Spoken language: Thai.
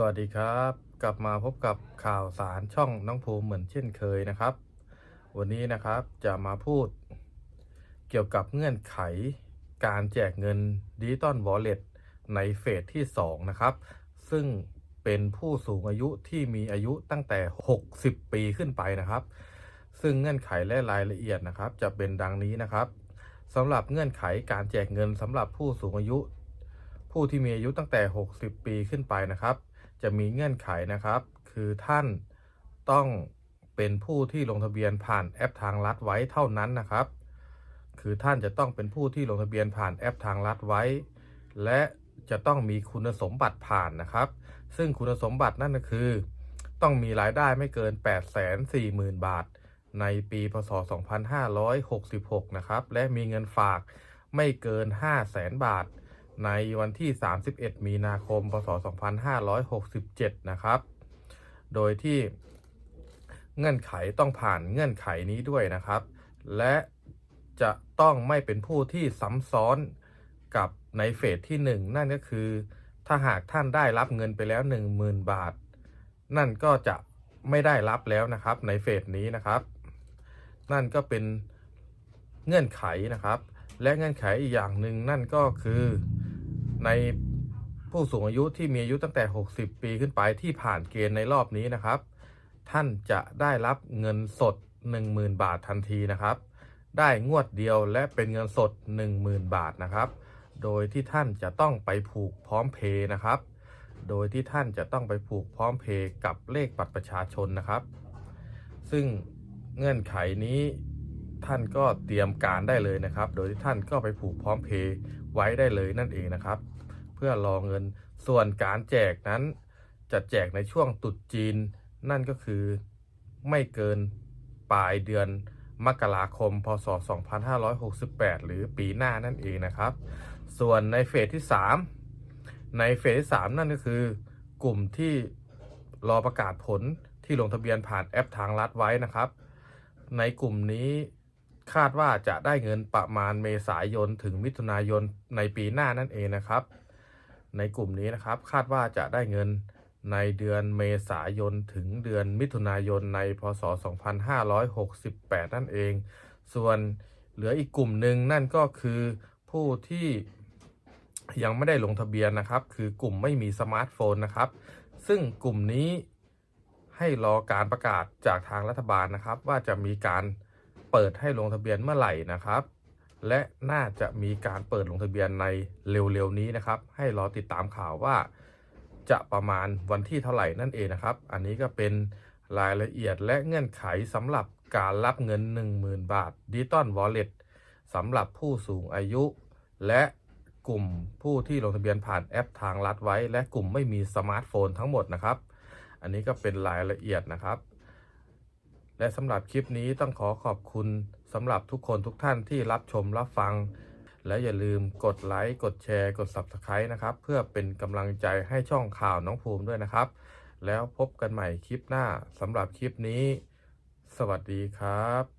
สวัสดีครับ กลับมาพบกับข่าวสารช่องน้องภูมิเหมือนเช่นเคยนะครับ วันนี้นะครับจะมาพูด เกี่ยวกับเงื่อนไข การแจกเงินดิจิตอลวอลเล็ตในเฟสที่ 2 นะครับ ซึ่งเป็นผู้สูงอายุที่มีอายุตั้งแต่ 60 ปีขึ้นไปนะครับ ซึ่งเงื่อนไขและรายละเอียดนะครับ จะเป็นดังนี้นะครับสำหรับเงื่อนไขการแจกเงินสำหรับผู้สูงอายุ ผู้ที่มีอายุตั้งแต่ 60 ปีขึ้นไปนะครับ จะมีเงื่อนไขนะครับ คือท่านต้องเป็นผู้ที่ลงทะเบียนผ่านแอปทางลัดไว้เท่านั้นนะครับ คือท่านจะต้องเป็นผู้ที่ลงทะเบียนผ่านแอปทางลัดไว้ และจะต้องมีคุณสมบัติผ่านนะครับ ซึ่งคุณสมบัตินั่นก็คือ ต้องมีรายได้ไม่เกิน 840,000 บาท ในปีพศ 2566 นะครับ และมีเงินฝากไม่เกิน 500,000 บาท ในวันที่ 31 มีนาคม พศ 2567 นะครับ โดยที่เงื่อนไขต้องผ่านเงื่อนไขนี้ด้วยนะครับ และจะต้องไม่เป็นผู้ที่ซ้ำซ้อนกับในเฟสที่ 1 นั่นก็คือ ถ้าหากท่านได้รับเงินไปแล้ว 10,000 บาท นั่นก็จะไม่ได้รับแล้วนะครับในเฟสนี้นะครับ นั่นก็เป็นเงื่อนไขนะครับ และเงื่อนไขอีกอย่างหนึ่งนั่นก็คือ ในผู้สูงอายุที่มีอายุตั้งแต่ 60 ปีขึ้นไปที่ผ่านเกณฑ์ในรอบนี้นะครับ ท่านจะได้รับเงินสด 10,000 บาททันทีนะครับ ได้งวดเดียวและเป็นเงินสด 10,000 บาทนะครับ โดยที่ท่านจะต้องไปผูกพร้อมเพย์นะครับ โดยที่ท่านจะต้องไปผูกพร้อมเพย์กับเลขบัตรประชาชนนะครับ ซึ่งเงื่อนไขนี้ ท่านก็เตรียมการได้เลยนะครับ โดยที่ท่านก็ไปผูกพร้อมเพย์ไว้ได้เลยนั่นเองนะครับ เพื่อรอเงินส่วนการแจกนั้น จะแจกในช่วงตรุษจีน นั่นก็คือไม่เกินปลายเดือนมกราคม พศ 2568 หรือปีหน้านั่นเองนะครับ ส่วนในเฟสที่ 3 ในเฟสที่ 3 นั่นก็คือกลุ่มที่รอประกาศผลที่ลงทะเบียนผ่านแอปทางลัดไว้นะครับ ในกลุ่มนี้ คาดว่าจะได้เงินประมาณเมษายนถึงมิถุนายนในปีหน้านั่นเองนะครับ ในกลุ่มนี้นะครับคาดว่าจะได้เงินในเดือนเมษายนถึงเดือนมิถุนายนในพศ 2568 นั่นเอง ส่วนเหลืออีกกลุ่มหนึ่งนั่นก็คือผู้ที่ยังไม่ได้ลงทะเบียนนะครับ คือกลุ่มไม่มีสมาร์ทโฟนนะครับ ซึ่งกลุ่มนี้ให้รอการประกาศจากทางรัฐบาลนะครับ ว่าจะมีการ เปิดให้ลงทะเบียนเมื่อไหร่นะครับ และน่าจะมีการเปิดลงทะเบียนในเร็วๆนี้นะครับ ให้รอติดตามข่าวว่า จะประมาณวันที่เท่าไหร่นั่นเองนะครับ อันนี้ก็เป็นรายละเอียดและเงื่อนไขสำหรับการรับเงิน 10,000 บาทดิจิตอลวอลเล็ตสำหรับผู้สูงอายุ และกลุ่มผู้ที่ลงทะเบียนผ่านแอปทางลัดไว้ และกลุ่มไม่มีสมาร์ทโฟนทั้งหมดนะครับ อันนี้ก็เป็นรายละเอียดนะครับ และสำหรับคลิปนี้ต้องขอขอบคุณสำหรับทุกคนทุกท่านที่รับชมรับฟัง และอย่าลืมกดไลค์กดแชร์กด Subscribe นะครับ เพื่อเป็นกำลังใจให้ช่องข่าวน้องภูมิด้วยนะครับ แล้วพบกันใหม่คลิปหน้าสำหรับคลิปนี้ สวัสดีครับ